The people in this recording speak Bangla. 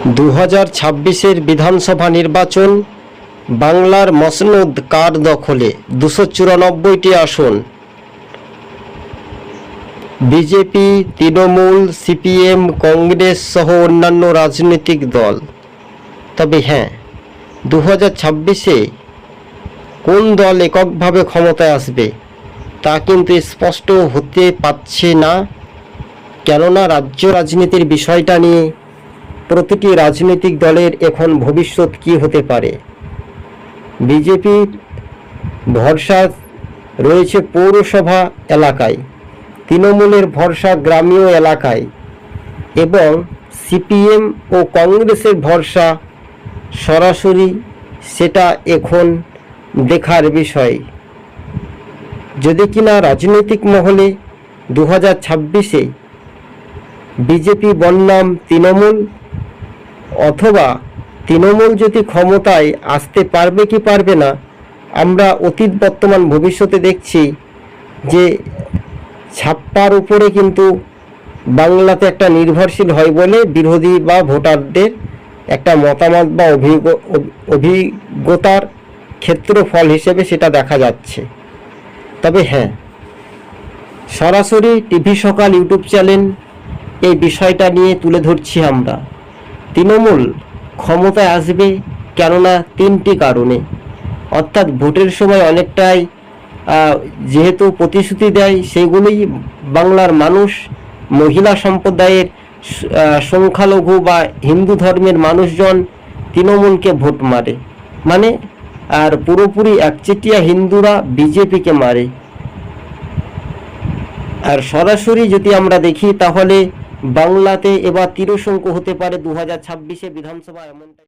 দু হাজার ছাব্বিশের বিধানসভা নির্বাচন, বাংলার মসনদ কার দখলে? দুশো চুরানব্বইটি আসন। বিজেপি, তৃণমূল, সিপিএম, কংগ্রেস সহ অন্যান্য রাজনৈতিক দল। তবে হ্যাঁ দু হাজার ছাব্বিশে কোন দল এককভাবে ক্ষমতায় আসবে, তা কিন্তু স্পষ্ট হতে পারছে না। কেননা রাজ্য রাজনীতির বিষয়টা নিয়ে প্রতিটি রাজনৈতিক দলের এখন ভবিষ্যৎ কী হতে পারে? বিজেপির ভরসা রয়েছে পৌরসভা এলাকায়, তৃণমূলের ভরসা গ্রামীয় এলাকায় এবং সিপিএম ও কংগ্রেসের ভরসা সরাসরি সেটা এখন দেখার বিষয়। যদি কিনা রাজনৈতিক মহলে দু হাজার ছাব্বিশে বিজেপি বন্যাম তৃণমূল অথবা তৃণমূল যদি ক্ষমতায় আসতে পারবে কি পারবে না, আমরা অতীত বর্তমান ভবিষ্যতে দেখছি যে ছাপ্পার উপরে কিন্তু বাংলাতে একটা নির্ভরশীল হয় বলে বিরোধী বা ভোটারদের একটা মতামত বা অভিজ্ঞ, অভিজ্ঞতার ক্ষেত্রফল হিসেবে সেটা দেখা যাচ্ছে। তবে হ্যাঁ সরাসরি টিভি সকাল ইউটিউব চ্যানেল এই বিষয়টা নিয়ে তুলে ধরছি আমরা। তৃণমূল ক্ষমতায় আসবে কেননা তিনটি কারণে। অর্থাৎ ভোটের সময় অনেকটাই যেহেতু প্রতিশ্রুতি দেয়, সেগুলোই বাংলার মানুষ, মহিলা সম্প্রদায়ের সংখ্যালঘু বা হিন্দু ধর্মের মানুষজন তৃণমূলকে ভোট মারে। মানে আর পুরোপুরি একচেটিয়া হিন্দুরা বিজেপিকে মারে। আর সরাসরি যদি আমরা দেখি, তাহলে বাংলাতে এবার তিরসংখ্য হতে পারে দু হাজার ছাব্বিশে বিধানসভা এমনটাই